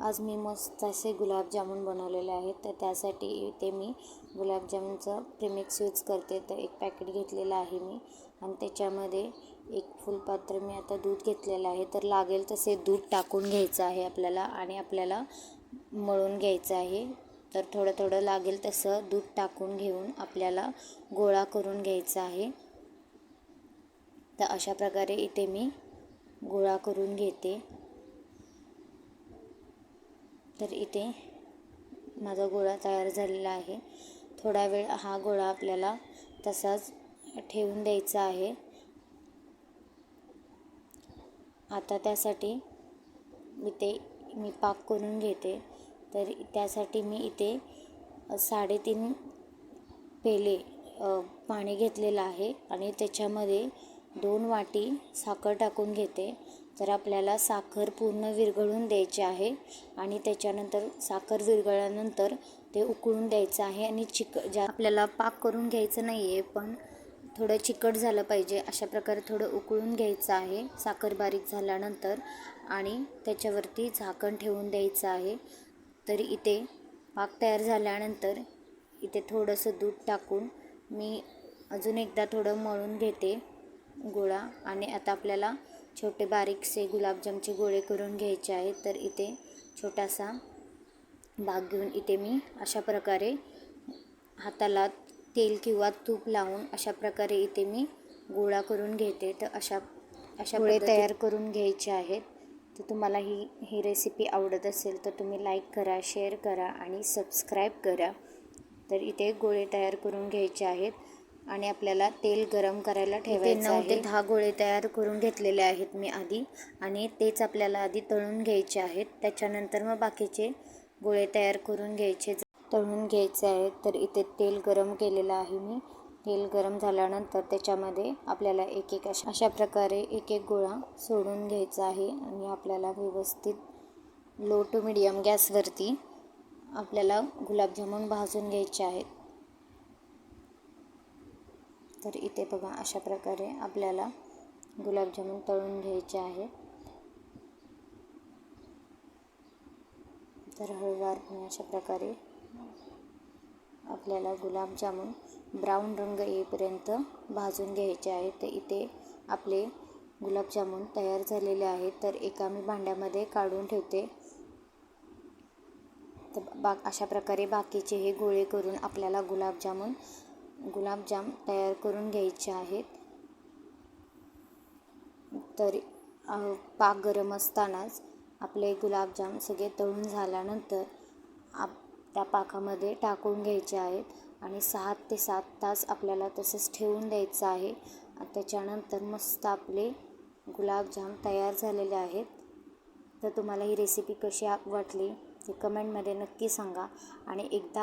आज मी मस्त असे गुलाबजामुन बनवलेले आहेत. तर त्यासाठी ते मी गुलाबजामुनचं प्रिमिक्स यूज करते. तर एक पॅकेट घेतलेलं आहे मी. आणि त्याच्यामध्ये एक फुलपात्र मी आता दूध घेतलेलं आहे. तर लागेल तसे दूध टाकून घ्यायचं आहे आपल्याला आणि आपल्याला मळून घ्यायचं आहे. तर थोडं थोडं लागेल तसं दूध टाकून घेऊन आपल्याला गोळा करून घ्यायचा आहे. तर अशा प्रकारे इथे मी गोळा करून घेते. तर इथे माझा गोळा तयार झालेला आहे. थोडा वेळ हा गोळा आपल्याला तसाच ठेवून द्यायचा आहे. आता त्यासाठी इथे मी पाक करून घेते. तर त्यासाठी मी इथे साडेतीन पेले पाणी घेतलेलं आहे आणि त्याच्यामध्ये दोन वाटी साखर टाकून घेते. तर आपल्याला साखर पूर्ण विरघळून द्यायची आहे आणि त्याच्यानंतर साखर विरघळल्यानंतर ते उकळून द्यायचं आहे आणि चिक ज्या आपल्याला पाक करून घ्यायचं नाही आहे पण थोडं चिकट झालं पाहिजे. अशा प्रकारे थोडं उकळून घ्यायचं आहे. साखर बारीक झाल्यानंतर आणि त्याच्यावरती झाकण ठेवून द्यायचं आहे. तर इथे पाक तयार झाल्यानंतर इथे थोडंसं दूध टाकून मी अजून एकदा थोडं मळून घेते. गोळा आणि आता आपल्याला छोटे बारीकसे गुलाबजामचे गोळे करून घ्यायचे आहेत तर इथे छोटासा भाग घेऊन इथे मी अशा प्रकारे हाताला तेल किंवा तूप लावून अशा प्रकारे इथे मी गोळा करून घेते. तर अशा अशा गोळे तयार करून घ्यायचे आहेत. तर तुम्हाला ही ही रेसिपी आवडत असेल तर तुम्ही लाईक करा शेअर करा आणि सबस्क्राईब करा. तर इथे गोळे तयार करून घ्यायचे आहेत. आणि आपल्याला तेल गरम करायला ठेवायचं नऊ ते दहा गोळे तयार करून घेतलेले आहेत मी आधी. आणि तेच आपल्याला आधी तळून घ्यायचे आहेत. त्याच्यानंतर मग बाकीचे गोळे तयार करून घ्यायचे. तळून घ्यायचे आहेत. तर इथे तेल गरम केलेलं आहे मी. तेल गरम झाल्यानंतर त्याच्यामध्ये आपल्याला एक एक अशा अशा प्रकारे एक एक गोळा सोडून घ्यायचा आहे. आणि आपल्याला व्यवस्थित लो टू मिडियम गॅसवरती आपल्याला गुलाबजामुन भाजून घ्यायचे आहेत. तर इथे बघा अशा प्रकारे आपल्याला गुलाबजामुन तळून घ्यायचे आहे. तर हळूवारपणे अशा प्रकारे आपल्याला गुलाबजामुन ब्राऊन रंग येईपर्यंत भाजून घ्यायचे आहे. तर इथे आपले गुलाबजामुन तयार झालेले आहेत. तर एका मी भांड्यामध्ये काढून ठेवते. तर बा अशा प्रकारे बाकीचे हे गोळे करून आपल्याला गुलाबजामुन गुलाबजाम तयार करून घ्यायचे आहेत. तर पाक गरम असतानाच आपले गुलाबजाम सगळे तळून झाल्यानंतर आप त्या पाकामध्ये टाकून घ्यायचे आहेत आणि सहा ते सात तास आपल्याला तसंच ठेवून द्यायचं आहे. त्याच्यानंतर मस्त आपले गुलाबजाम तयार झालेले आहेत. तर तुम्हाला ही रेसिपी कशी वाटली ते कमेंटमध्ये नक्की सांगा. आणि एकदा